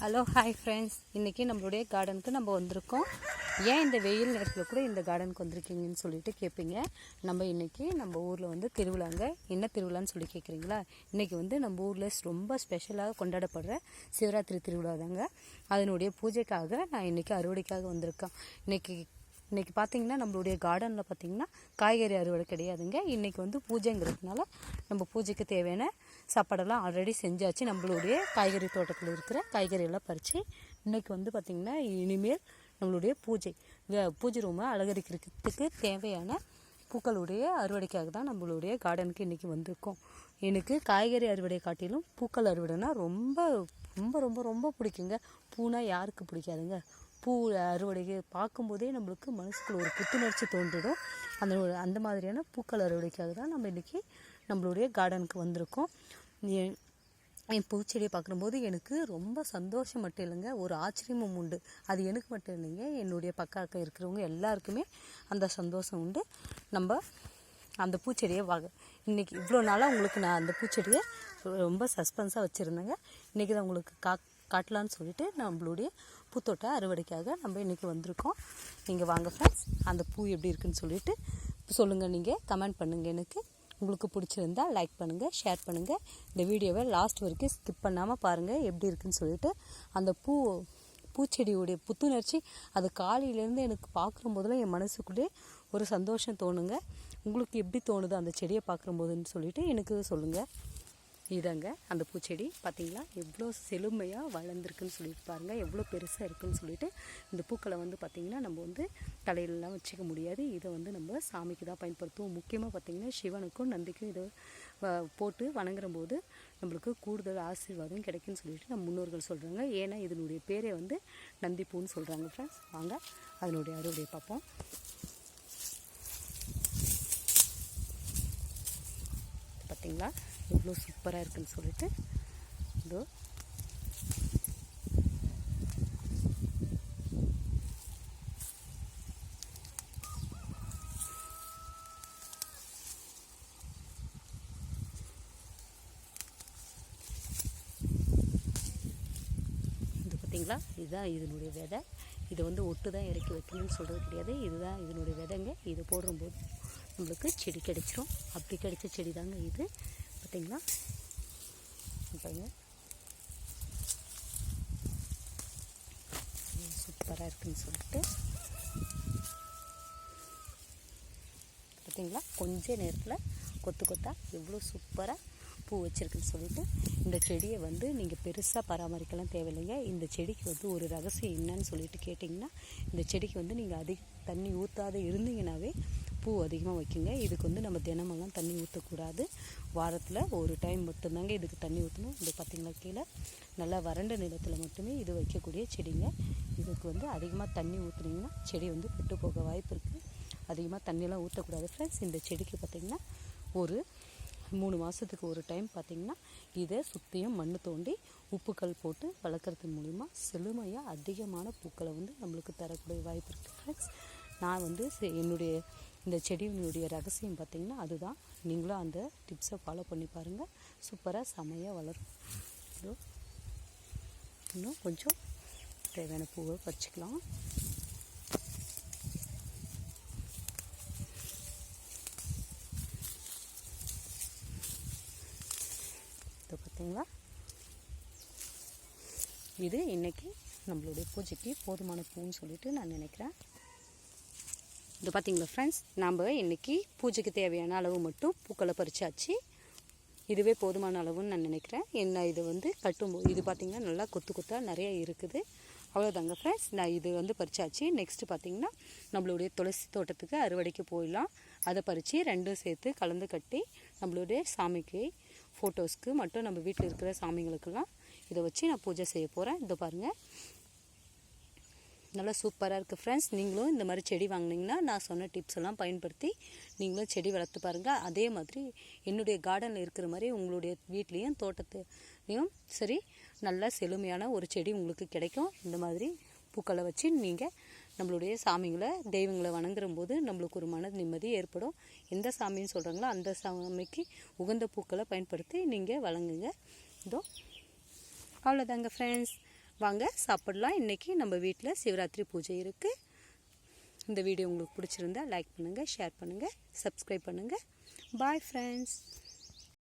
Hello hi friends இன்றைக்கி நம்மளுடைய கார்டனுக்கு நம்ம வந்திருக்கோம். ஏன் இந்த வெயில் நேரத்தில் கூட இந்த கார்டனுக்கு வந்திருக்கீங்கன்னு சொல்லிட்டு கேட்பீங்க நம்ம இன்றைக்கி நம்ம ஊரில் வந்து திருவிழாங்க. என்ன திருவிழான்னு சொல்லி கேட்குறீங்களா இன்றைக்கி வந்து நம்ம ஊரில் ரொம்ப ஸ்பெஷலாக கொண்டாடப்படுற சிவராத்திரி திருவிழா தாங்க அதனுடைய பூஜைக்காக நான் இன்றைக்கி அறுவடைக்காக வந்திருக்கேன். இன்றைக்கி இன்றைக்கி பார்த்தீங்கன்னா நம்மளுடைய கார்டனில் பார்த்தீங்கன்னா காய்கறி அறுவடை கிடையாதுங்க. இன்றைக்கி வந்து பூஜைங்கிறதுனால நம்ம பூஜைக்கு தேவையான சாப்பாடெல்லாம் ஆல்ரெடி செஞ்சாச்சு. நம்மளுடைய காய்கறி தோட்டத்தில் இருக்கிற காய்கறியெல்லாம் பறித்து இன்றைக்கி வந்து பார்த்திங்கன்னா இனிமேல் நம்மளுடைய பூஜை. பூஜை ரூமை அலங்கரிக்கிறதுக்கு தேவையான பூக்களுடைய அறுவடைக்காக தான் நம்மளுடைய கார்டனுக்கு இன்றைக்கி வந்திருக்கோம். எனக்கு காய்கறி அறுவடை காட்டிலும் பூக்கள் அறுவடைனா ரொம்ப ரொம்ப ரொம்ப ரொம்ப பிடிக்குங்க. பூனா யாருக்கு பிடிக்காதுங்க? பூ அறுவடைக்கு பார்க்கும்போதே நம்மளுக்கு மனசுக்குள்ள ஒரு புத்துணர்ச்சி தோன்றிடும். அந்த அந்த மாதிரியான பூக்கள் அறுவடைக்காக தான் நம்ம இன்றைக்கி நம்மளுடைய கார்டனுக்கு வந்திருக்கோம். என் பூச்செடியை பார்க்கும்போது எனக்கு ரொம்ப சந்தோஷம் மட்டும் இல்லைங்க. ஒரு ஆச்சரியமும் உண்டு. அது எனக்கு மட்டும் இல்லைங்க. என்னுடைய பக்கம் இருக்கிறவங்க எல்லாருக்குமே அந்த சந்தோஷம் உண்டு. நம்ம அந்த பூச்செடியை வாங்க இன்றைக்கி இவ்வளோ நாளாக உங்களுக்கு நான் அந்த பூச்செடியை ரொம்ப சஸ்பென்ஸாக வச்சுருந்தேங்க. இன்றைக்கி தான் உங்களுக்கு கா காட்டலான்னு சொல்லிட்டு நம்மளுடைய பூத்தோட்ட அறுவடைக்காக நம்ம இன்றைக்கி வந்திருக்கோம். நீங்கள் வாங்க ஃப்ரெண்ட்ஸ் அந்த பூ எப்படி இருக்குன்னு சொல்லிட்டு சொல்லுங்கள் நீங்கள் கமெண்ட் பண்ணுங்கள் எனக்கு. உங்களுக்கு பிடிச்சிருந்தா லைக் பண்ணுங்கள் ஷேர் பண்ணுங்கள் இந்த வீடியோவை லாஸ்ட் வரைக்கும் ஸ்கிப் பண்ணாமல் பாருங்கள் எப்படி இருக்குன்னு சொல்லிட்டு. அந்த பூ பூச்செடியுடைய புத்துணர்ச்சி அது காலையிலேருந்து எனக்கு பார்க்குற போதெல்லாம் என் மனசுக்குள்ளே ஒரு சந்தோஷம் தோணுங்க. உங்களுக்கு எப்படி தோணுது அந்த செடியை பார்க்குறம்போதுன்னு சொல்லிட்டு எனக்கு சொல்லுங்கள் இதாங்க அந்த பூச்செடி பார்த்தீங்களா எவ்வளோ செழுமையாக வளர்ந்துருக்குன்னு சொல்லிட்டு பாருங்கள் எவ்வளோ பெருசாக இருக்குன்னு சொல்லிட்டு இந்த பூக்களை வந்து பார்த்திங்கன்னா நம்ம வந்து தலையிலலாம் வச்சுக்க முடியாது. இதை வந்து நம்ம சாமிக்கு தான் பயன்படுத்துவோம். முக்கியமாக பார்த்திங்கன்னா சிவனுக்கும் நந்திக்கும் இதை போட்டு வணங்குற போது நம்மளுக்கு கூடுதல் ஆசீர்வாதம் கிடைக்குன்னு சொல்லிட்டு நம்ம முன்னோர்கள் சொல்கிறாங்க ஏன்னா இதனுடைய பேரே வந்து நந்திப்பூன்னு சொல்கிறாங்க ஃப்ரெண்ட்ஸ் வாங்க அதனுடைய அறுவடையை பார்ப்போம். பார்த்திங்களா எவ்வளோ சூப்பராக இருக்குன்னு சொல்லிட்டு இதோ. இது பார்த்தீங்களா? இதுதான் இதனுடைய விதை. இதை வந்து ஒட்டு தான் இறக்கி வைக்கணும்னு சொல்கிறது கிடையாது. இதுதான் இதனுடைய விதைங்க. இது போடும்போது நம்மளுக்கு செடி கிடைச்சிரும். அப்படி கிடைச்ச செடி தாங்க இது. பார்த்தீங்களா பாருங்க. சூப்பராக இருக்குன்னு சொல்லிட்டு. பார்த்தீங்களா கொஞ்ச நேரத்தில் கொத்து கொத்தா எவ்வளோ சூப்பராக பூ வச்சுருக்குன்னு சொல்லிட்டு இந்த செடியை வந்து நீங்கள் பெருசாக பராமரிக்கலாம் தேவையில்லைங்க. இந்த செடிக்கு வந்து ஒரு ரகசியம் என்னன்னு சொல்லிட்டு கேட்டிங்கன்னா இந்த செடிக்கு வந்து நீங்கள் அதிக தண்ணி ஊற்றாத இருந்தீங்கன்னாவே பூ அதிகமாக வைக்குங்க. இதுக்கு வந்து நம்ம தினமெல்லாம் தண்ணி ஊற்றக்கூடாது வாரத்தில் ஒரு டைம் மட்டும்தாங்க இதுக்கு தண்ணி ஊற்றணும் இது பார்த்திங்களா கீழே? நல்லா வறண்ட நிலத்தில் மட்டுமே இது வைக்கக்கூடிய செடிங்க. இதுக்கு வந்து அதிகமாக தண்ணி ஊற்றுனீங்கன்னா செடி வந்து விட்டு போக வாய்ப்பு இருக்குது அதிகமாக தண்ணியெல்லாம் ஊற்றக்கூடாது ஃப்ரெண்ட்ஸ் இந்த செடிக்கு பார்த்திங்கன்னா ஒரு மூணு மாதத்துக்கு ஒரு டைம் பார்த்திங்கன்னா இதை சுற்றியும் மண் தோண்டி உப்புக்கல் போட்டு வளர்க்குறது மூலிமா செழுமையாக அதிகமான பூக்களை வந்து நம்மளுக்கு தரக்கூடிய வாய்ப்பு இருக்குது ஃப்ரெண்ட்ஸ் நான் வந்து என்னுடைய இந்த செடியினுடைய ரகசியம் பார்த்திங்கன்னா அதுதான். நீங்களும் அந்த டிப்ஸை ஃபாலோ பண்ணி பாருங்கள் சூப்பராக செமையாக வளரும். இன்னும் கொஞ்சம் தேவையான பூவை பறிச்சிக்கலாம். இது பார்த்தீங்களா? இது இன்றைக்கி நம்மளுடைய பூஜைக்கு போதுமான பூன்னு சொல்லிட்டு நான் நினைக்கிறேன். இது பார்த்திங்களா ஃப்ரெண்ட்ஸ் நாம் இன்னைக்கு பூஜைக்கு தேவையான அளவு மட்டும் பூக்களை பறிச்சாச்சு. இதுவே போதுமான அளவுன்னு நான் நினைக்கிறேன். என்ன இது வந்து கட்டும் இது பார்த்திங்கன்னா நல்லா கொத்து கொத்தாக நிறைய இருக்குது. அவ்வளோதாங்க ஃப்ரெண்ட்ஸ் நான் இது வந்து பறிச்சாச்சு. நெக்ஸ்ட்டு பார்த்தீங்கன்னா நம்மளுடைய துளசி தோட்டத்துக்கு அறுவடைக்கு போயிடலாம். அதை பறித்து ரெண்டும் சேர்த்து கலந்து கட்டி நம்மளுடைய சாமிக்கு ஃபோட்டோஸ்க்கு மட்டும் நம்ம வீட்டில் இருக்கிற சாமிங்களுக்கெல்லாம் இதை வச்சு நான் பூஜை செய்ய போகிறேன் இதை பாருங்கள் நல்லா சூப்பராக இருக்குது ஃப்ரெண்ட்ஸ் நீங்களும் இந்த மாதிரி செடி வாங்கினீங்கன்னா நான் சொன்ன டிப்ஸ் எல்லாம் பயன்படுத்தி நீங்களும் செடி வளர்த்து பாருங்கள் அதே மாதிரி என்னுடைய கார்டனில் இருக்கிற மாதிரி உங்களுடைய வீட்லேயும் தோட்டத்துலேயும் சரி நல்ல செழுமையான ஒரு செடி உங்களுக்கு கிடைக்கும். இந்த மாதிரி பூக்களை வச்சு நீங்கள் நம்மளுடைய சாமிங்களை தெய்வங்களை வணங்குற போது நம்மளுக்கு ஒரு மன நிம்மதி ஏற்படும். எந்த சாமின்னு சொல்கிறாங்களோ அந்த சாமிக்கு உகந்த பூக்களை பயன்படுத்தி நீங்கள் வழங்குங்க. இதோ அவ்வளோதாங்க ஃப்ரெண்ட்ஸ் வாங்க சாப்பிடலாம். இன்றைக்கி நம்ம வீட்டில் சிவராத்திரி பூஜை இருக்குது இந்த வீடியோ உங்களுக்கு பிடிச்சிருந்தா லைக் பண்ணுங்கள் ஷேர் பண்ணுங்கள் சப்ஸ்கிரைப் பண்ணுங்கள் பாய் ஃப்ரெண்ட்ஸ்